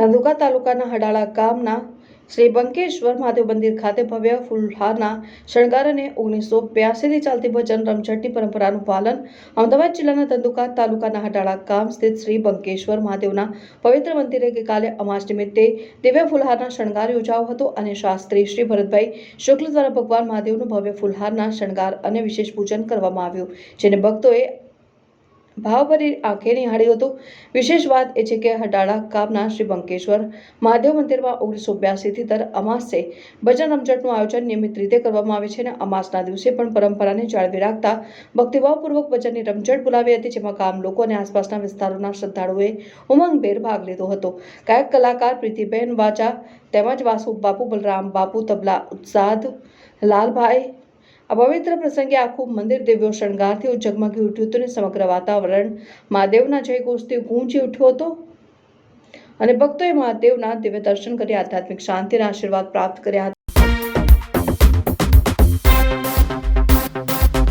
ધંધુકા તાલુકાના હડાળા ગામના શ્રી બંકેશ્વર મહાદેવ મંદિર ખાતે ભવ્ય ફુલહારના શણગાર અને ઓગણીસો બ્યાસીથી ચાલતી ભજન રમઝટની પરંપરાનું પાલન અમદાવાદ જિલ્લાના ધંધુકા તાલુકાના હડાળા ગામ સ્થિત શ્રી બંકેશ્વર મહાદેવના પવિત્ર મંદિરે ગઈકાલે અમાસ નિમિત્તે દિવ્ય ફુલહારના શણગાર યોજાયો હતો અને શાસ્ત્રી શ્રી ભરતભાઈ શુક્લ દ્વારા ભગવાન મહાદેવનું ભવ્ય ફુલહારના શણગાર અને વિશેષ પૂજન કરવામાં આવ્યું, જેને ભક્તોએ ભાવભરી આંખે નિહાળ્યું હતું. વિશેષ વાત એ છે કે હડાળા ગામના શ્રી બંકેશ્વર મહાદેવ મંદિરમાં ઓગણીસો બ્યાસીથી દર અમાસે ભજન રમઝટનું આયોજન નિયમિત રીતે કરવામાં આવે છે અને અમાસના દિવસે પણ પરંપરાને જાળવી રાખતા ભક્તિભાવપૂર્વક ભજનની રમઝટ બોલાવી હતી, જેમાં ગામ લોકો અને આસપાસના વિસ્તારોના શ્રદ્ધાળુઓએ ઉમંગભેર ભાગ લીધો હતો. ગાયક, કલાકાર પ્રીતિબેન વાચા તેમજ વાસુ બાપુ બલરામ બાપુ, તબલા ઉત્સાદ લાલભાઈ આ પવિત્ર પ્રસંગે આખું મંદિર દિવ્યો શણગારથી ઝગમગી ઉઠ્યું હતું અને સમગ્ર વાતાવરણ. મહાદેવના જયઘોષથી ગૂંજી ઉઠ્યો હતો. અને ભક્તોએ મહાદેવના દિવ્ય દર્શન કરી આધ્યાત્મિક શાંતિના આશીર્વાદ પ્રાપ્ત કર્યા હતા.